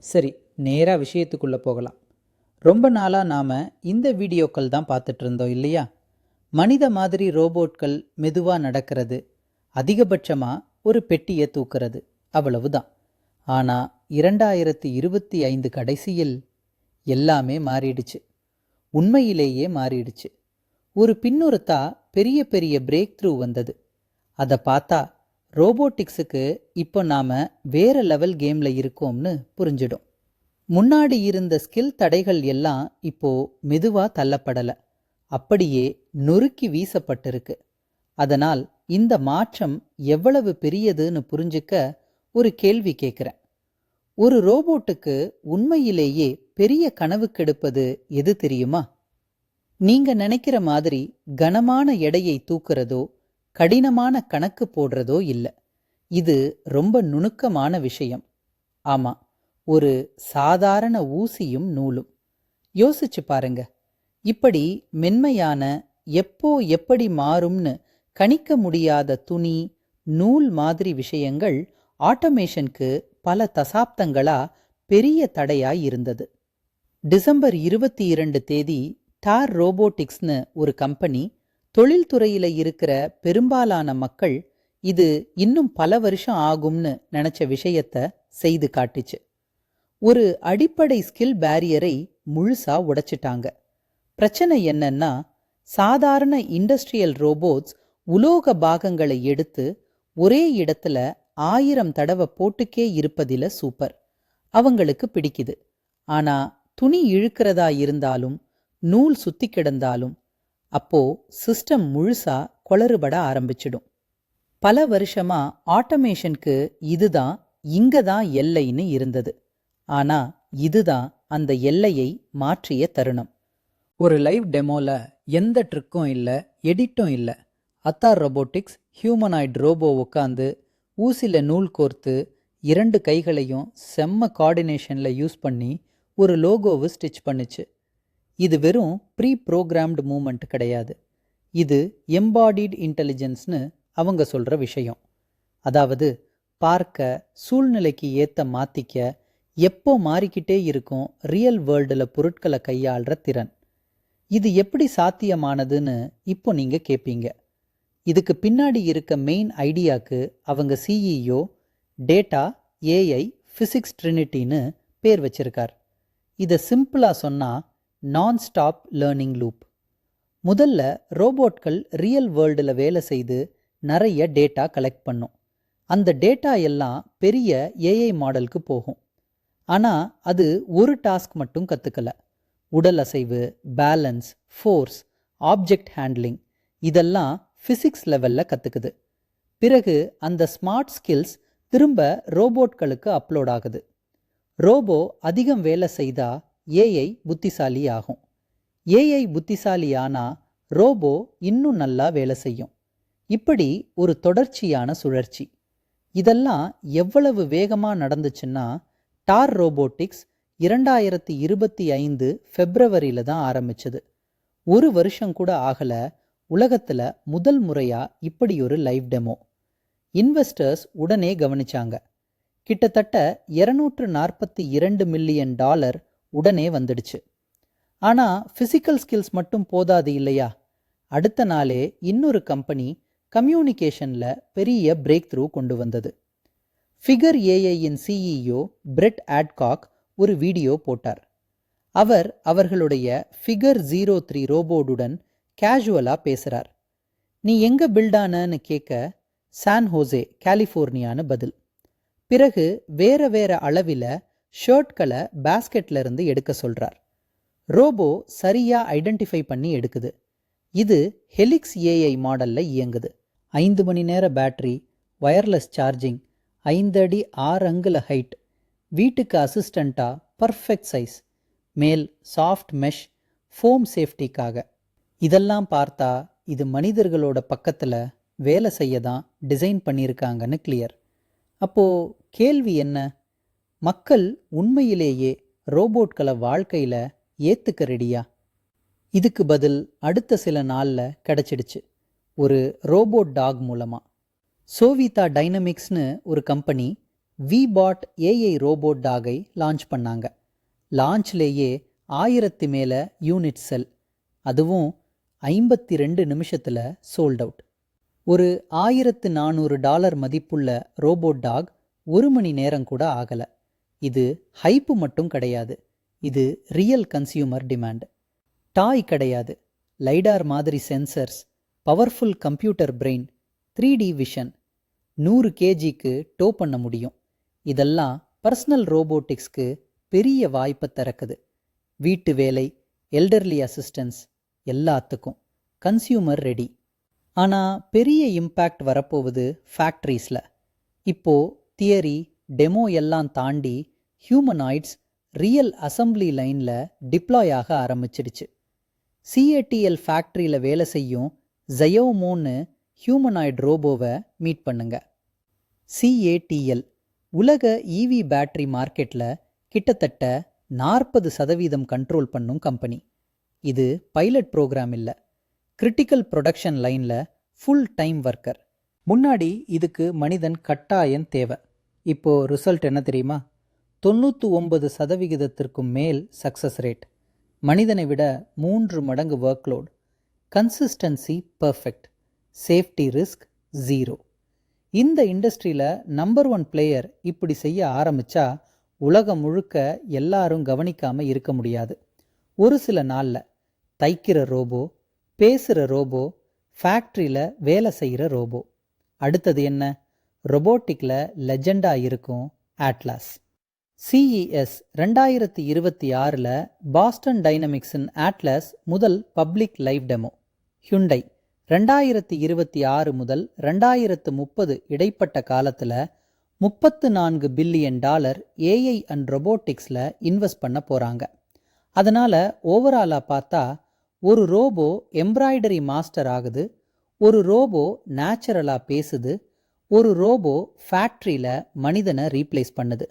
சரி நேராக விஷயத்துக்குள்ளே போகலாம். ரொம்ப நாளாக நாம் இந்த வீடியோக்கள் தான் பார்த்துட்டு இருந்தோம் இல்லையா? மனித மாதிரி ரோபோட்கள் மெதுவாக நடக்கிறது அதிகபட்சமாக ஒரு பெட்டியை தூக்குறது அவ்வளவுதான். ஆனால் இரண்டாயிரத்தி இருபத்தி ஐந்து கடைசியில் எல்லாமே மாறிடுச்சு. உண்மையிலேயே மாறிடுச்சு. ஒரு பின்னொருத்தா பெரிய பெரிய பிரேக் த்ரூ வந்தது. அதை பார்த்தா ரோபோட்டிக்ஸுக்கு இப்போ நாம் வேற லெவல் கேமில் இருக்கோம்னு புரிஞ்சிடும். முன்னாடி இருந்த ஸ்கில் தடைகள் எல்லாம் இப்போ மெதுவாக தள்ளப்படலை. அப்படியே நொறுக்கி வீசப்பட்டிருக்கு. அதனால் இந்த மாற்றம் எவ்வளவு பெரியதுன்னு புரிஞ்சுக்க ஒரு கேள்வி கேட்குறேன் ஒரு ரோபோட்டுக்கு உண்மையிலேயே பெரிய கனவு கெடுப்பது எது தெரியுமா? நீங்க நினைக்கிற மாதிரி கனமான எடையை தூக்குறதோ கடினமான கணக்கு போடுறதோ இல்லை. இது ரொம்ப நுணுக்கமான விஷயம். ஆமா ஒரு சாதாரண ஊசியும் நூலும். யோசிச்சு பாருங்க. இப்படி மென்மையான எப்போ எப்படி மாறும்னு கணிக்க முடியாத துணி நூல் மாதிரி விஷயங்கள் ஆட்டோமேஷனுக்கு பல தசாப்தங்களா பெரிய தடையாய் இருந்தது. டிசம்பர் இருபத்தி இரண்டு தேதி டார் ரோபோட்டிக்ஸ்னு ஒரு கம்பெனி தொழில்துறையில இருக்கிற பெரும்பாலான மக்கள் இது இன்னும் பல வருஷம் ஆகும்னு நினைச்ச விஷயத்த செய்து காட்டுச்சு. ஒரு அடிப்படை ஸ்கில் பேரியரை முழுசா உடைச்சிட்டாங்க. பிரச்சனை என்னன்னா சாதாரண இண்டஸ்ட்ரியல் ரோபோட்ஸ் உலோக பாகங்களை எடுத்து ஒரே இடத்துல ஆயிரம் தடவை போட்டுக்கே இருப்பதில சூப்பர். அவங்களுக்கு பிடிக்குது. ஆனா துணி இழுக்கிறதா இருந்தாலும் நூல் சுத்தி கிடந்தாலும் அப்போ சிஸ்டம் முழுசா குளறுபட ஆரம்பிச்சிடும். பல வருஷமா ஆட்டோமேஷனுக்கு இதுதான் இங்க தான் எல்லைன்னு இருந்தது. ஆனா இதுதான் அந்த எல்லையை மாற்றிய தருணம். ஒரு லைவ் டெமோல எந்த ட்ரிக்கும் இல்லை எடிட்டும் இல்லை. அத்தார் ரொபோட்டிக்ஸ் ஹியூமனாய்டு ரோபோ உட்காந்து ஊசில நூல் கோர்த்து இரண்டு கைகளையும் செம்ம கோஆர்டினேஷனில் யூஸ் பண்ணி ஒரு லோகோவை ஸ்டிச் பண்ணுச்சு. இது வெறும் ப்ரீ ப்ரோக்ராம்டு மூமெண்ட் கிடையாது. இது எம்பாடிட் இன்டெலிஜென்ஸ்னு அவங்க சொல்கிற விஷயம். அதாவது பார்க்க சூழ்நிலைக்கு ஏற்ற மாற்றிக்க எப்போ மாறிக்கிட்டே இருக்கும் ரியல் வேர்ல்டில் பொருட்களை கையாளுற திறன். இது எப்படி சாத்தியமானதுன்னு இப்போ நீங்கள் கேட்பீங்க இதுக்கு பின்னாடி இருக்க மெயின் ஐடியாக்கு அவங்க சிஇஓ டேட்டா ஏஐ ஃபிசிக்ஸ் ட்ரினிட்டின்னு பேர் வச்சிருக்கார். இதை சிம்பிளாக சொன்னால் நான் ஸ்டாப் லேர்னிங் லூப் முதல்ல ரோபோட்கள் ரியல் வேர்ல்டில் வேலை செய்து நிறைய டேட்டா கலெக்ட் பண்ணும். அந்த டேட்டா எல்லாம் பெரிய ஏஐ மாடலுக்கு போகும். ஆனால் அது ஒரு டாஸ்க் மட்டும் கற்றுக்கல உடல் அசைவு பேலன்ஸ் ஃபோர்ஸ் ஆப்ஜெக்ட் ஹேண்ட்லிங் இதெல்லாம் ஃபிசிக்ஸ் லெவலில் கற்றுக்குது பிறகு அந்த ஸ்மார்ட் ஸ்கில்ஸ் திரும்ப ரோபோட்களுக்கு அப்லோட் ஆகுது. ரோபோ அதிகம் வேலை செய்தா ஏஐ புத்திசாலி ஆகும் ஏஐ புத்திசாலி ஆனா ரோபோ இன்னும் நல்லா வேலை செய்யும். இப்படி ஒரு தொடர்ச்சியான சுழற்சி. இதெல்லாம் எவ்வளவு வேகமா நடந்துச்சுன்னா டார் ரோபோட்டிக்ஸ் இரண்டாயிரத்தி இருபத்தி ஐந்து ஃபெப்ரவரியில தான் ஆரம்பிச்சது. ஒரு வருஷம் கூட ஆகல உலகத்துல முதல் முறையா இப்படி ஒரு லைவ் டெமோ. இன்வெஸ்டர்ஸ் உடனே கவனிச்சாங்க. கிட்டத்தட்ட இருநூற்று நாற்பத்தி இரண்டு மில்லியன் டாலர் உடனே வந்துடுச்சு. ஆனா பிசிக்கல் ஸ்கில்ஸ் மட்டும் போதாது இல்லையா? அடுத்த நாளே இன்னொரு கம்பெனி கம்யூனிகேஷன்ல பெரிய பிரேக் த்ரூ கொண்டு வந்தது. ஃபிகர் ஏஐயின் சிஇஓ பிரெட் ஆட்காக் ஒரு வீடியோ போட்டார். அவர் அவர்களுடைய ஃபிகர் ஜீரோ த்ரீ ரோபோடுடன் கேஷுவலாக பேசுகிறார் நீ எங்க பில்டானன்னு கேட்க சான் ஹோசே கலிஃபோர்னியான்னு பதில். பிறகு வேற வேற அளவில் ஷர்ட்களை பேஸ்கெட்ல இருந்து எடுக்க சொல்றார். ரோபோ சரியா ஐடென்டிஃபை பண்ணி எடுக்குது. இது ஹெலிக்ஸ் ஏஐ மாடல்ல இயங்குது. ஐந்து மணி நேர பேட்டரி வயர்லெஸ் சார்ஜிங் ஐந்து அடி ஆறு அங்குல ஹைட் வீட்டுக்கு அசிஸ்டண்ட்டா பர்ஃபெக்ட் சைஸ் மேல் சாஃப்ட் மெஷ் ஃபோம் சேஃப்டிக்காக இதெல்லாம் பார்த்தா இது மனிதர்களோட பக்கத்தில் வேலை செய்ய தான் டிசைன் பண்ணியிருக்காங்கன்னு கிளியர் அப்போ கேள்வி என்ன? மக்கள் உண்மையிலேயே ரோபோட்களை வாழ்க்கையில் ஏத்துக்க ரெடியா இதுக்கு பதில் அடுத்த சில நாளில் கிடைச்சிடுச்சு. ஒரு ரோபோட் டாக் மூலமாக சோவிதா டைனமிக்ஸ்னு ஒரு கம்பெனி விபாட் ஏஐ ரோபோட் டாகை லான்ச் பண்ணாங்க. லான்ச்லேயே ஆயிரத்து மேலே யூனிட் செல். அதுவும் ஐம்பத்தி ரெண்டு நிமிஷத்தில் சோல்ட் அவுட் ஒரு ஆயிரத்து நானூறு டாலர் மதிப்புள்ள ரோபோட் டாக் ஒரு மணி நேரம் கூட ஆகலை. இது ஹைப்பு மட்டும் கிடையாது. இது ரியல் கன்சியூமர் டிமாண்ட் டாய் கிடையாது. லைடார் மாதிரி sensors powerful computer brain three D vision நூறு கேஜிக்கு டோ பண்ண முடியும். இதெல்லாம் பர்சனல் ரோபோட்டிக்ஸ்க்கு பெரிய வாய்ப்பை திறக்குது. வீட்டு வேலை எல்டர்லி அசிஸ்டன்ஸ் எல்லாத்துக்கும். கன்சியூமர் ரெடி ஆனால் பெரிய இம்பேக்ட் வரப்போகுது ஃபேக்ட்ரிஸில் இப்போது தியரி டெமோ எல்லாம் தாண்டி ஹியூமனாய்ட்ஸ் ரியல் அசம்பிளி லைனில் டிப்ளாய் ஆக ஆரம்பிச்சிடுச்சு. சிஏடிஎல் ஃபேக்ட்ரியில் வேலை செய்யும் ஜயோமோன்னு ஹியூமனாய்ட் ரோபோவை மீட் பண்ணுங்க. சிஏடிஎல் உலக இவி பேட்டரி மார்க்கெட்டில் கிட்டத்தட்ட நாற்பது சதவீதம் கண்ட்ரோல் பண்ணும் கம்பெனி. இது பைலட் ப்ரோக்ராம் இல்லை. கிரிட்டிக்கல் ப்ரொடக்ஷன் லைனில் ஃபுல் டைம் ஒர்க்கர் முன்னாடி இதுக்கு மனிதன் கட்டாயம் தேவை. இப்போ ரிசல்ட் என்ன தெரியுமா? தொண்ணூற்று ஒன்பது சதவிகிதத்திற்கும் மேல் சக்ஸஸ் ரேட் மனிதனை விட மூன்று மடங்கு workload consistency perfect safety risk zero இந்த இண்டஸ்ட்ரியில் நம்பர் ஒன் பிளேயர் இப்படி செய்ய ஆரம்பிச்சா உலகம் முழுக்க எல்லாரும் கவனிக்காமல் இருக்க முடியாது. ஒரு சில நாளில் தைக்கிற ரோபோ பேசுகிற ரோபோ ஃபேக்ட்ரியில் வேலை செய்கிற ரோபோ. அடுத்தது என்ன? ரொபோட்டிக்கில் லெஜெண்டாக இருக்கும் ஆட்லாஸ் சிஇஎஸ் ரெண்டாயிரத்தி இருபத்தி ஆறில் பாஸ்டன் டைனமிக்ஸின் ஆட்லஸ் முதல் பப்ளிக் லைவ் டெமோ ஹுண்டை ரெண்டாயிரத்தி இருபத்தி ஆறு முதல் ரெண்டாயிரத்து முப்பது இடைப்பட்ட காலத்தில் முப்பத்து நான்கு பில்லியன் டாலர் ஏஐ அண்ட் ரொபோட்டிக்ஸில் இன்வெஸ்ட் பண்ண போகிறாங்க அதனால் ஓவராலாக பார்த்தா ஒரு ரோபோ எம்ப்ராய்டரி மாஸ்டர் ஆகுது ஒரு ரோபோ நேச்சுரலாக பேசுது ஒரு ரோபோ ஃபேக்ட்ரியில் மனிதனை ரீப்ளேஸ் பண்ணுது.